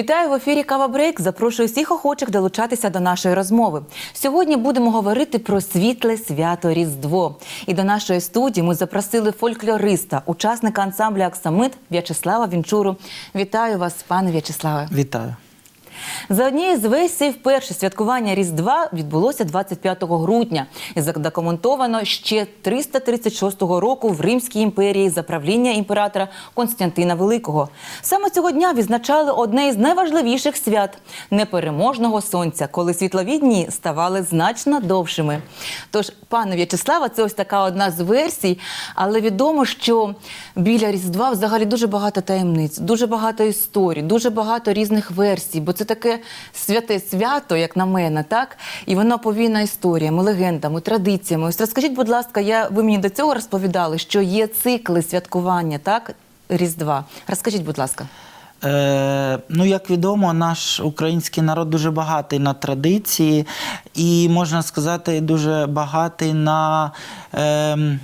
Вітаю в ефірі Кава Брейк. Запрошую всіх охочих долучатися до нашої розмови. Сьогодні будемо говорити про світле свято Різдво. І до нашої студії ми запросили фольклориста, учасника ансамблю Аксамит В'ячеслава Вінчуру. Вітаю вас, пане В'ячеславе. Вітаю. За однією з версій, перше святкування Різдва відбулося 25 грудня і задокументовано ще 336 року в Римській імперії за правління імператора Константина Великого. Саме цього дня відзначали одне із найважливіших свят непереможного сонця, коли світлові дні ставали значно довшими. Тож, пане В'ячеслава, це ось така одна з версій, але відомо, що біля Різдва взагалі дуже багато таємниць, дуже багато історій, дуже багато різних версій, бо це таке святе свято, як на мене, так? І воно повійна історіями, легендами, традиціями. Ось розкажіть, будь ласка, я ви мені до цього розповідали, що є цикли святкування, так? Різдва. Розкажіть, будь ласка. Е, ну, як відомо, наш український народ дуже багатий на традиції і, можна сказати, дуже багатий на е,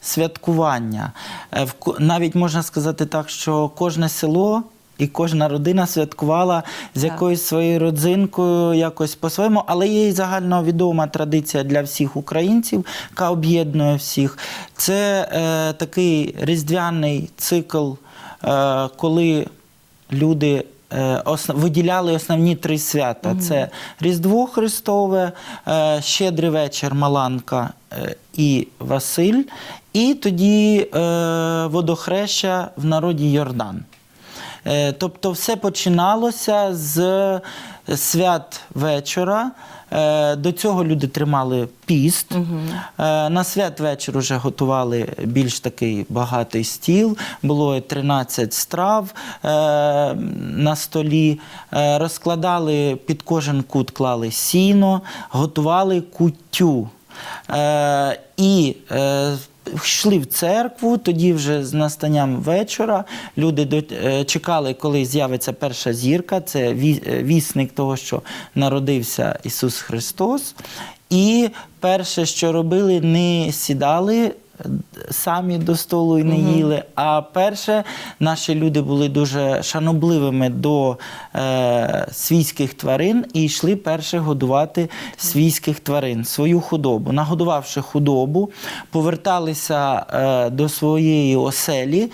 святкування. Е, ко- навіть можна сказати так, що кожне село. І кожна родина святкувала з якоюсь своєю родзинкою, якось по-своєму, але є й загальновідома традиція для всіх українців, яка об'єднує всіх. Це е, такий різдвяний цикл, е, коли люди е, виділяли основні три свята: це Різдво Христове, е, Щедрий вечір, Маланка е, і Василь, і тоді водохреща в народі Йордан. Е, Тобто все починалося з свят вечора. Е, До цього люди тримали піст. Е, На свят вечір вже готували більш такий багатий стіл. Було 13 страв е, на столі. Е, Розкладали під кожен кут клали сіно, готували куттю. Е, І е, йшли в церкву, тоді вже з настанням вечора люди е, чекали, коли з'явиться перша зірка. Це е, вісник того, що народився Ісус Христос. І перше, що робили, не сідали самі до столу і не їли. А перше, наші люди були дуже шанобливими до е, свійських тварин і йшли перше годувати свійських тварин, свою худобу. Нагодувавши худобу, поверталися е, до своєї оселі.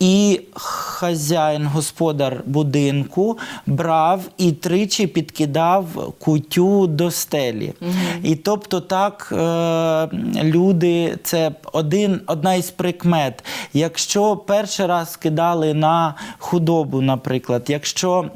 І хазяїн, господар будинку брав і тричі підкидав кутю до стелі. І тобто так е, люди, це один, одна із прикмет. Якщо перший раз кидали на худобу, наприклад, якщо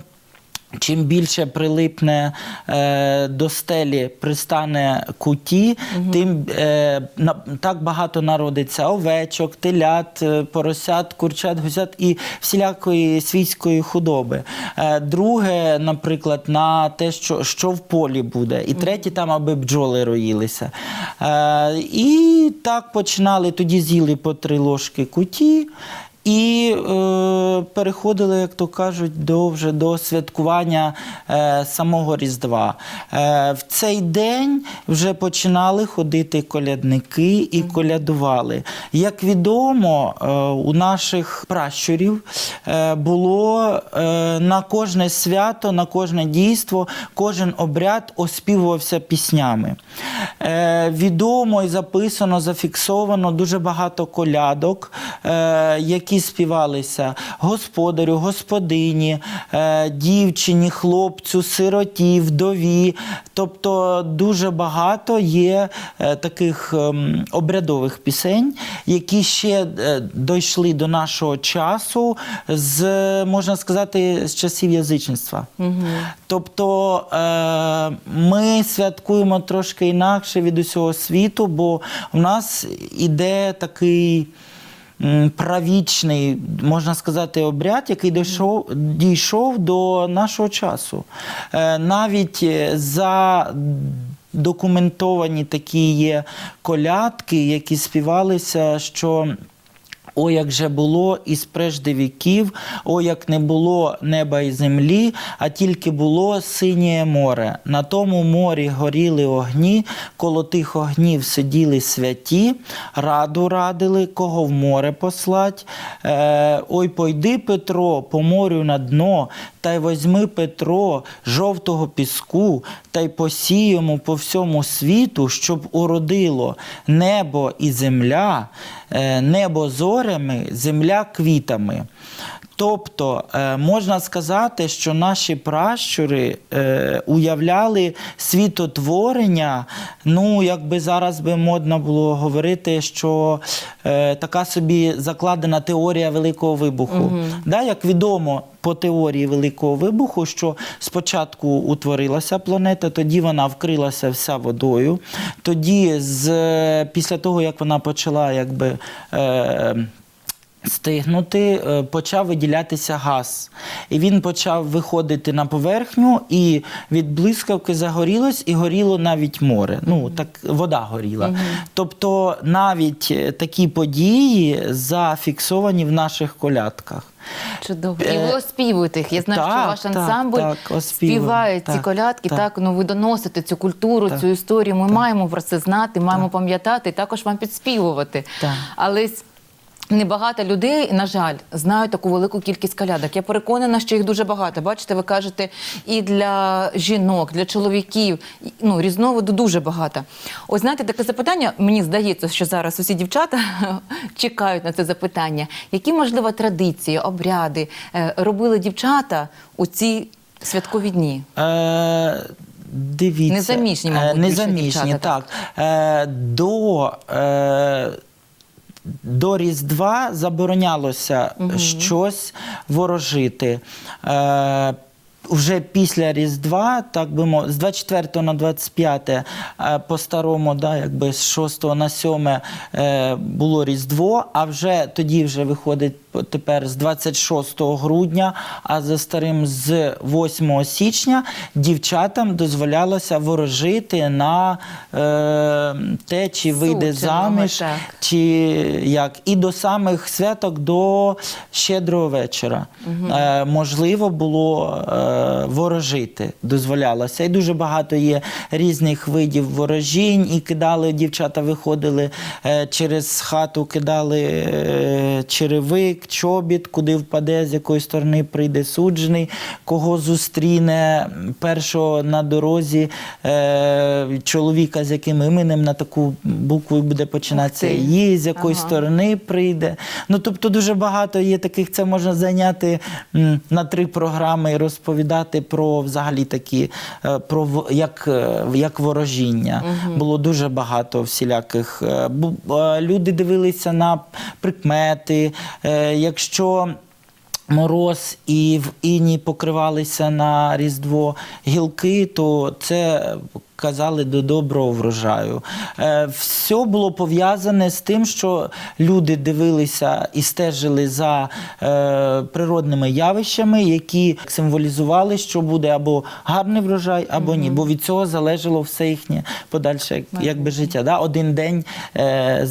Чим більше прилипне е, до стелі, пристане куті, тим е, на, так багато народиться овечок, телят, е, поросят, курчат, гусят і всілякої свійської худоби. Е, друге, наприклад, на те, що, що в полі буде. І третє, там, аби бджоли роїлися. Е, і так починали, тоді з'їли по три ложки куті. І е, переходили, як то кажуть, до вже до святкування е, самого Різдва. Е, в цей день вже починали ходити колядники і колядували. Як відомо, е, у наших пращурів е, було е, на кожне свято, на кожне дійство, кожен обряд оспівувався піснями. Е, відомо і записано, зафіксовано дуже багато колядок, е, які співалися господарю, господині, е, дівчині, хлопцю, сироті, вдові. Тобто дуже багато є е, таких ем, обрядових пісень, які ще е, дійшли до нашого часу з, можна сказати, з часів язичництва. Тобто е, ми святкуємо трошки інакше від усього світу, бо в нас іде такий правічний, можна сказати, обряд, який дійшов, дійшов до нашого часу. Е, навіть е, за документовані такі є колядки, які співалися, що О, як же було із прежде віків, о, як не було неба і землі, а тільки було синє море. На тому морі горіли огні, коло тих огнів сиділи святі, раду радили, кого в море послать. Е, ой, пойди, Петро, по морю на дно, та й возьми Петро жовтого піску, та й посіємо по всьому світу, щоб уродило небо і земля, небо зорями, земля квітами. Тобто е, можна сказати, що наші пращури е, уявляли світотворення. Ну, якби зараз би модно було говорити, що е, така собі закладена теорія Великого вибуху. Да, як відомо по теорії Великого вибуху, що спочатку утворилася планета, тоді вона вкрилася вся водою. Тоді, з, після того, як вона почала якби. Е, стигнути, е, почав виділятися газ. І він почав виходити на поверхню, і від блискавки загорілось, і горіло навіть море. Ну, так вода горіла. Тобто навіть е, такі події зафіксовані в наших колядках. Чудово. І ви оспівуєте їх. Я знаю, що ваш ансамбль так, оспівуємо. співає ці Так, колядки. Так. так. ну ви доносите цю культуру, Так, цю історію. Ми так. маємо про це знати, маємо пам'ятати і також вам підспівувати. Так. Але Небагато людей, на жаль, знають таку велику кількість колядок. Я переконана, що їх дуже багато. Бачите, ви кажете, і для жінок, для чоловіків. Ну, різновиду дуже багато. Ось знаєте, таке запитання. Мені здається, що зараз усі дівчата чекають на це запитання. Які, можливо, традиції, обряди е, робили дівчата у ці святкові дні? Е, дивіться. Незаміжні, Е, мабуть, Незаміжні, дівчата, так. Е, до, е, до Різдва заборонялося щось ворожити. Е, вже після Різдва, так би мов, з 24 на 25 е, по-старому, да, якби з 6 на 7 е, було Різдво, а вже тоді вже виходить по- тепер з 26 грудня, а за старим з 8 січня дівчатам дозволялося ворожити на е, те, чи вийде заміж, так. чи як. І до самих святок до щедрого вечора. Е, можливо було е, ворожити, дозволялося. І дуже багато є різних видів ворожінь, і кидали, дівчата виходили е, через хату, кидали е, черевик, чобіт, куди впаде, з якої сторони прийде суджений, кого зустріне першого на дорозі е, чоловіка, з яким іменем на таку букву буде починатися її, з якої Ага. сторони прийде. Ну тобто дуже багато є таких. Це можна зайняти м, на три програми і розповідати про взагалі такі е, про як, е, як ворожіння. Було дуже багато всіляких. е, е, Люди дивилися на прикмети. Якщо мороз і в іні покривалися на Різдво гілки, то це казали до доброго врожаю. Е, Все було пов'язане з тим, що люди дивилися і стежили за е, природними явищами, які символізували, що буде або гарний врожай, або ні. Бо від цього залежало все їхнє подальше якби життя. Да? Один день е,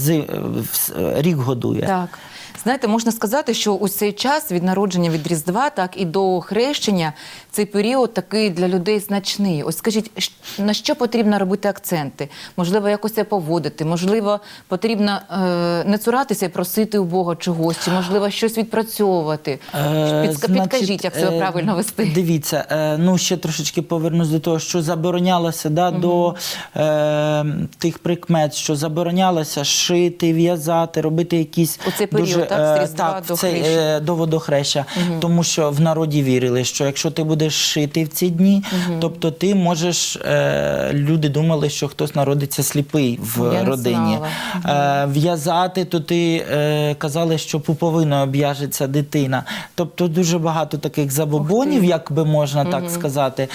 рік годує. Так. Знаєте, можна сказати, що у цей час від народження від Різдва, так і до хрещення, цей період такий для людей значний. Ось скажіть, на що потрібно робити акценти? Можливо, якось це поводити, можливо, потрібно е, не цуратися і просити у Бога чогось, чи можливо щось відпрацьовувати. Е, Підска- Підкажіть, як себе е, правильно вести. Дивіться, е, ну ще трошечки повернусь до того, що заборонялося да, до е, тих прикмет, що заборонялося шити, в'язати, робити якісь У цей період, так, з е, Різдва так, до в цей, е, до водохреща. Тому що в народі вірили, що якщо ти будеш шити в ці дні, тобто ти можеш, е, люди думали, що хтось народиться сліпий в Я родині. Е, в'язати, то ти е, казали, що пуповиною об'яжеться дитина. Тобто дуже багато таких забобонів, як би можна так сказати.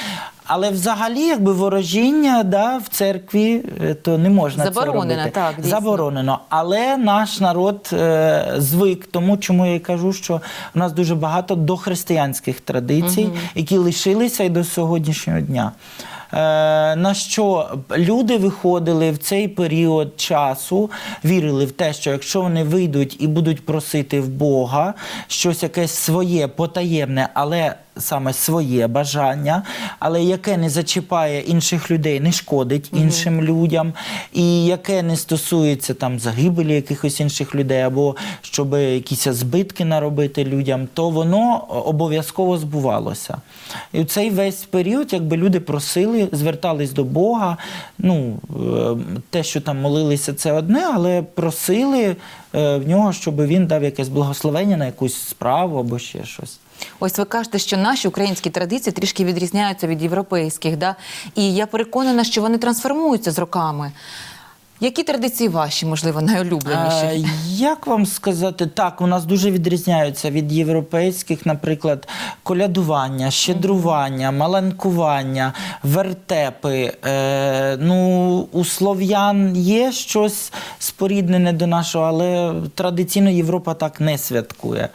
Але взагалі, якби ворожіння да, в церкві, е, то не можна Заборонено, це робити. так, дійсно. Заборонено. Але наш народ е, звик тому, чому я й кажу, що у нас дуже багато дохристиянських традицій, які лишилися і до сьогоднішнього дня. на що люди виходили в цей період часу, вірили в те, що якщо вони вийдуть і будуть просити в Бога щось якесь своє потаємне, але саме своє бажання, але яке не зачіпає інших людей, не шкодить іншим людям, і яке не стосується там загибелі якихось інших людей, або щоб якісь збитки наробити людям, то воно обов'язково збувалося. І в цей весь період, якби люди просили, звертались до Бога. Ну, е, те, що там молилися, це одне, але просили е, в нього, щоб він дав якесь благословення на якусь справу або ще щось. Ось ви кажете, що наші українські традиції трішки відрізняються від європейських, да? і я переконана, що вони трансформуються з роками. Які традиції ваші, можливо, найулюбленіші? Е, Як вам сказати, так, у нас дуже відрізняються від європейських, наприклад, колядування, щедрування, маланкування, вертепи. Е, ну, у слов'ян є щось споріднене до нашого, але традиційно Європа так не святкує.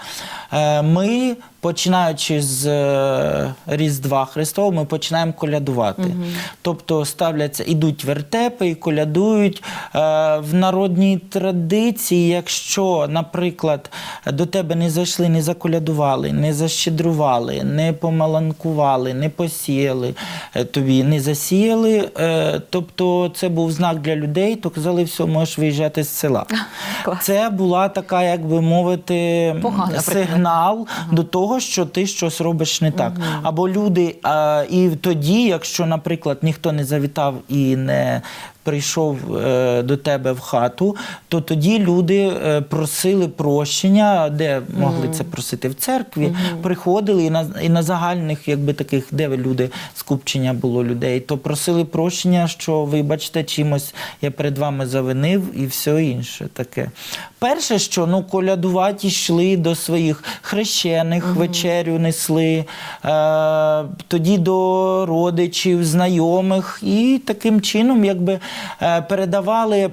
Е, ми, починаючи з е, Різдва Христового, ми починаємо колядувати. Тобто ставляться, ідуть вертепи і колядують. Е, в народній традиції, якщо, наприклад, до тебе не зайшли, не заколядували, не защедрували, не помаланкували, не посіяли е, тобі, не засіяли, е, тобто це був знак для людей, то казали, все, можеш виїжджати з села. Клас. Це була така, як би мовити, Погана сигнал до того, що ти щось робиш не так. Або люди, а, і тоді, якщо, наприклад, ніхто не завітав і не прийшов е, до тебе в хату, то тоді люди е, просили прощення, де могли це просити в церкві, приходили і на, і на загальних, якби таких, де люди скупчення було людей, то просили прощення, що вибачте, чимось я перед вами завинив і все інше таке. Перше, що ну колядувати йшли до своїх хрещених, вечерю несли, е, тоді до родичів, знайомих, і таким чином, якби передавали.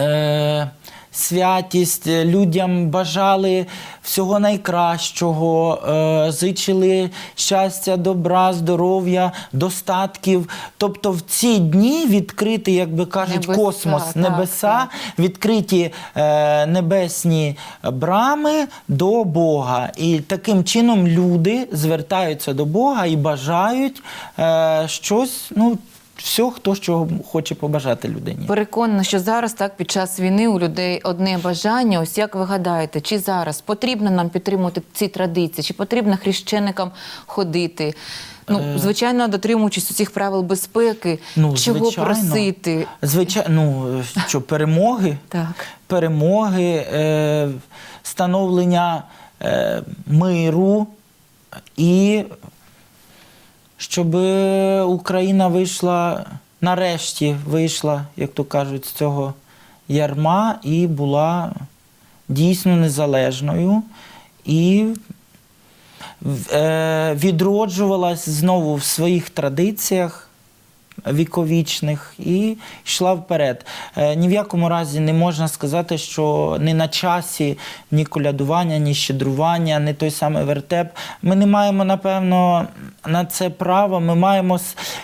Е, Святість е, людям бажали всього найкращого, е, зичили щастя, добра, здоров'я, достатків. Тобто в ці дні відкриті, як би кажуть, Небеса, космос, так, небеса, так. відкриті е, небесні брами до Бога. І таким чином люди звертаються до Бога і бажають е, щось, ну, все, хто що хоче побажати людині. Переконана, що зараз так під час війни у людей одне бажання. Ось як ви гадаєте, чи зараз потрібно нам підтримувати ці традиції, чи потрібно хрещеникам ходити? Ну, звичайно, дотримуючись усіх правил безпеки, Е. Ну, чого звичайно. просити? Звичайно, ну що перемоги, Так. перемоги, е, становлення е, миру і щоб Україна вийшла, нарешті вийшла, як то кажуть, з цього ярма і була дійсно незалежною і е, відроджувалась знову в своїх традиціях віковічних і йшла вперед. Е, ні в якому разі не можна сказати, що не на часі ні колядування, ні щедрування, ні той самий вертеп. Ми не маємо, напевно, на це право. Ми маємо,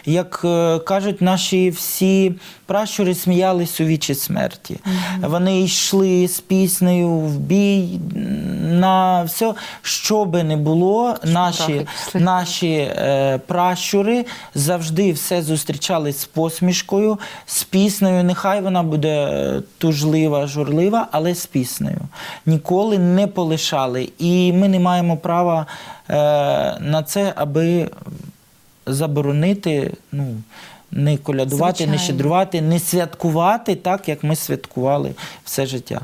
як е, кажуть наші всі пращури, сміялись у вічі смерті. Вони йшли з піснею в бій на все, що би не було, наші, наші е, пращури завжди все зустрічали з посмішкою, з піснею. Нехай вона буде е, тужлива, журлива, але з піснею. Ніколи не полишали. І ми не маємо права е, на це, аби заборонити. Ну, не колядувати, не щедрувати, не святкувати так, як ми святкували все життя.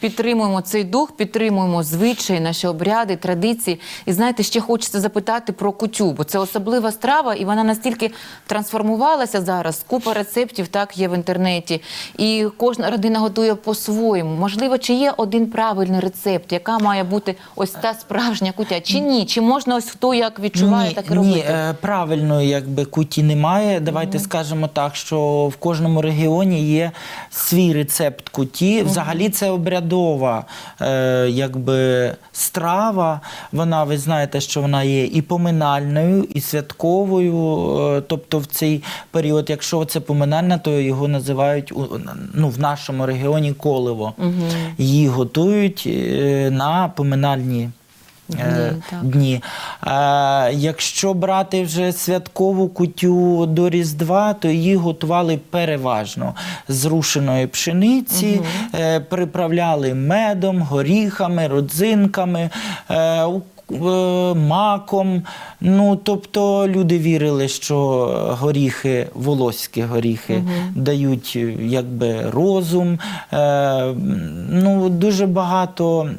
Підтримуємо цей дух, підтримуємо звичаї, наші обряди, традиції. І знаєте, ще хочеться запитати про кутю, бо це особлива страва, і вона настільки трансформувалася зараз. Купа рецептів так є в інтернеті, і кожна родина готує по-своєму. Можливо, чи є один правильний рецепт, яка має бути ось та справжня кутя, чи ні? Чи можна ось хто як відчуває, ні, так і робити? Ні, е, правильної якби куті немає. Давайте скажемо так, що в кожному регіоні є свій рецепт куті. Взагалі це обрядова обрядова е, якби, страва. Вона, ви знаєте, що вона є і поминальною, і святковою. Е, тобто в цей період, якщо це поминальна, то його називають ну, в нашому регіоні коливо. Її готують е, на поминальні. Е, Дні. А, якщо брати вже святкову кутю до Різдва, то її готували переважно з рушеної пшениці, е, приправляли медом, горіхами, родзинками. Е, е, Маком, ну тобто люди вірили, що горіхи, волоські горіхи дають е, якби розум. Е, ну дуже багато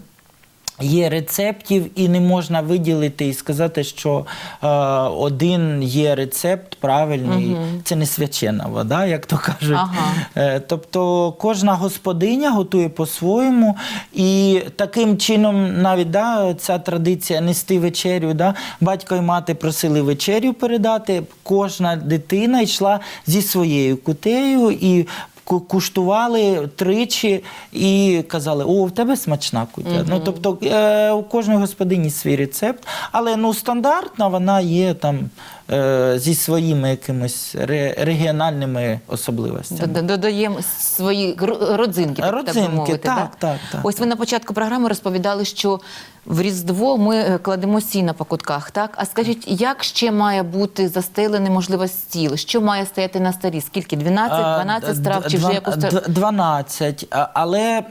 Є рецептів, і не можна виділити і сказати, що е, один є рецепт правильний. Це не свячена вода, як то кажуть. Ага. Е, тобто кожна господиня готує по-своєму, і таким чином навіть да, ця традиція нести вечерю. Да, батько і мати просили вечерю передати. Кожна дитина йшла зі своєю кутею і. Ку- Куштували тричі і казали, о, в тебе смачна кутя. Ну, тобто е, у кожної господині свій рецепт, але ну, стандартна вона є там зі своїми якимись ре- регіональними особливостями. Додаємо свої родзинки, так, так би мовити. так, да? так, так, Ось ви на початку програми розповідали, що в Різдво ми е, кладемо сіна по кутках. Так? А скажіть, як ще має бути застелений, можливо, стіл? Що має стояти на столі? Скільки? 12, 12 страв? Чи вже якось... д- 12. Але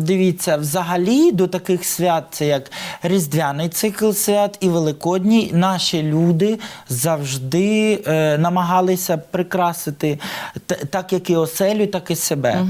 дивіться, взагалі до таких свят, це як Різдвяний цикл свят і Великодній, наші люди завжди е, намагалися прикрасити т- так, як і оселю, так і себе.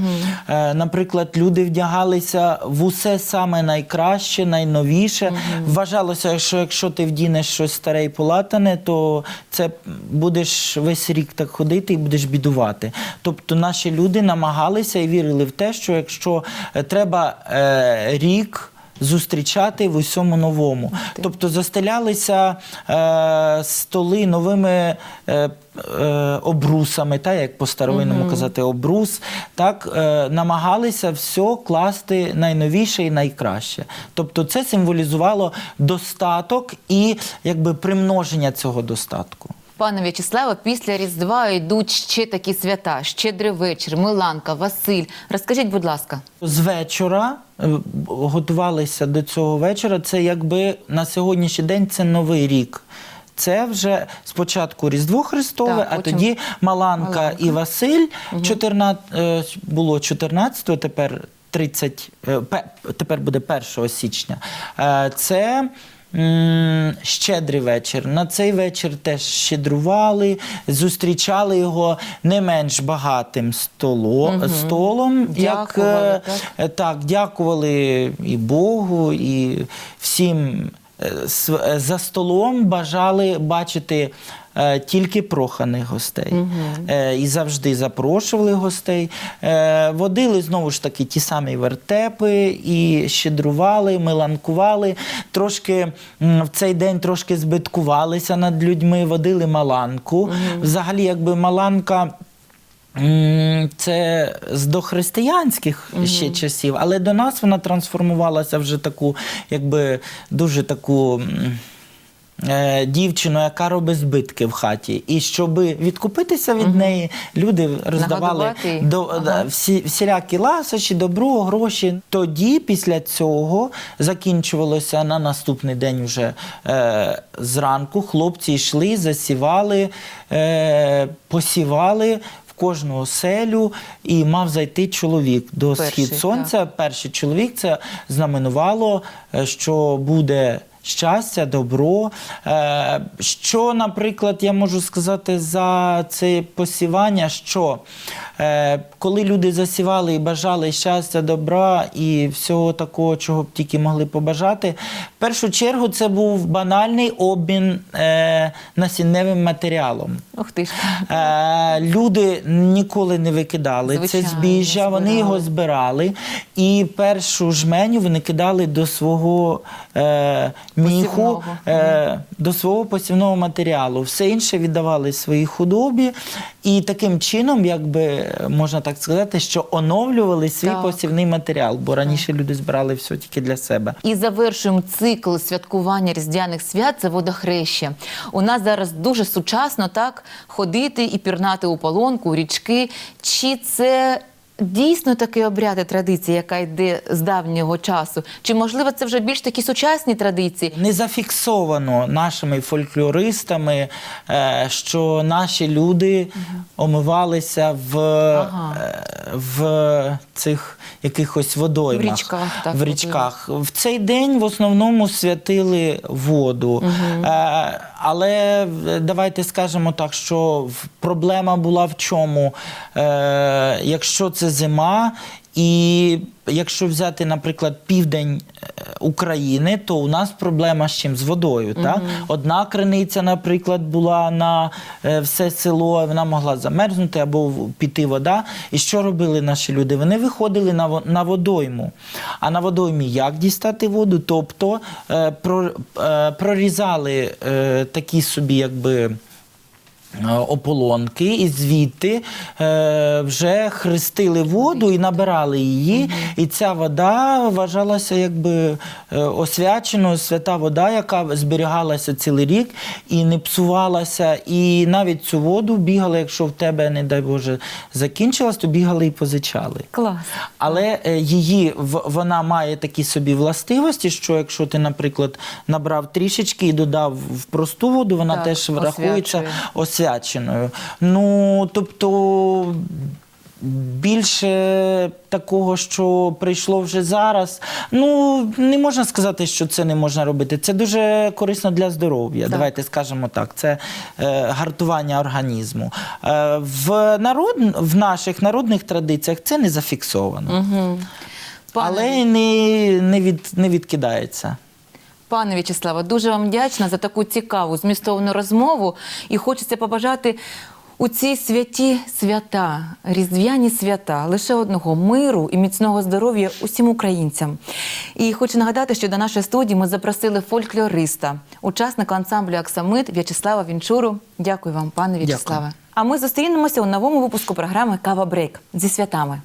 Е, наприклад, люди вдягалися в усе саме найкраще, найновіше. Вважалося, що якщо ти вдінеш щось старе і полатане, то це будеш весь рік так ходити і будеш бідувати. Тобто наші люди намагалися і вірили в те, що якщо е, треба е, рік. Зустрічати в усьому новому, тобто застелялися е, столи новими е, е, обрусами, та як по старовинному казати, обрус, так е, намагалися все класти найновіше і найкраще. Тобто, це символізувало достаток і якби примноження цього достатку. Пане В'ячеславе, після Різдва йдуть ще такі свята: Щедрий вечір, Миланка, Василь. Розкажіть, будь ласка. З вечора е, готувалися до цього вечора. Це якби на сьогоднішній день це новий рік. Це вже спочатку Різдво Христове, Так, а потім тоді Маланка, Маланка. і Василь. 14, е, було 14-го, тепер 30, е, тепер буде 1 січня. Це щедрий вечір. На цей вечір теж щедрували, зустрічали його не менш багатим столо, столом. Дякували, як, так? Е, Так, дякували і Богу, і всім е, е, за столом бажали бачити е, тільки проханих гостей. Е, І завжди запрошували гостей. Е, Водили знову ж таки ті самі вертепи, і щедрували, миланкували. Трошки в цей день трошки збиткувалися над людьми, водили маланку. Взагалі, якби маланка. Це з дохристиянських ще часів, але до нас вона трансформувалася вже таку, якби дуже таку. Е, Дівчину, яка робить збитки в хаті, і щоб відкупитися від неї, люди роздавали до Ага. всі, всілякі ласощі, добро, гроші. Тоді, після цього, закінчувалося на наступний день вже е, зранку. Хлопці йшли, засівали, е, посівали. в Кожну оселю і мав зайти чоловік до Перший, схід сонця. Перший чоловік це знаменувало, е, що буде щастя, добро. Е, Що, наприклад, я можу сказати за це посівання, що е, коли люди засівали і бажали щастя, добра і всього такого, чого б тільки могли побажати, в першу чергу це був банальний обмін е, насінневим матеріалом. Ух ти ж. Люди ніколи не викидали це Звичайно, збіжжя, вони його збирали і першу жменю вони кидали до свого е, міху е, до свого посівного матеріалу. Все інше віддавали своїй худобі, і таким чином, якби можна так сказати, що оновлювали свій Так. посівний матеріал, бо раніше люди збирали все тільки для себе. І завершуємо цикл святкування різдвяних свят це водохреща. У нас зараз дуже сучасно так ходити і пірнати у полонку, у річки. Чи це дійсно такий обряд і традиція, яка йде з давнього часу? Чи можливо це вже більш такі сучасні традиції? Не зафіксовано нашими фольклористами, е, що наші люди омивалися в, Ага. е, в цих якихось водоймах. В річках, так, в річках. В цей день в основному святили воду. Е, але давайте скажемо так, що проблема була в чому? Якщо це зима, і якщо взяти, наприклад, південь е, України, то у нас проблема з чим? З водою. Так? Одна криниця, наприклад, була на е, все село, вона могла замерзнути або піти вода. І що робили наші люди? Вони виходили на, на водойму. А на водоймі як дістати воду? Тобто е, про, прорізали такі собі, якби. Е, Ополонки, і звідти е, вже хрестили воду і набирали її. І ця вода вважалася якби е, освяченою, свята вода, яка зберігалася цілий рік і не псувалася. І навіть цю воду бігали, якщо в тебе, не дай Боже, закінчилась, то бігали і позичали. Клас. Але її вона має такі собі властивості, що якщо ти, наприклад, набрав трішечки і додав в просту воду, вона Так, теж рахується освячує. Освяченою. Ну тобто. Більше такого, що прийшло вже зараз. Ну не можна сказати, що це не можна робити. Це дуже корисно для здоров'я. Давайте скажемо так. Це е, гартування організму. Е, в народ в наших народних традиціях це не зафіксовано, Угу. Пане, але не, не, від, не відкидається. Пане В'ячеславе, дуже вам вдячна за таку цікаву змістовну розмову. І хочеться побажати у ці святі свята, різдвяні свята, лише одного миру і міцного здоров'я усім українцям. І хочу нагадати, що до нашої студії ми запросили фольклориста, учасника ансамблю Аксамит В'ячеслава Вінчуру. Дякую вам, пане В'ячеславе. А ми зустрінемося у новому випуску програми Кава Брейк зі святами.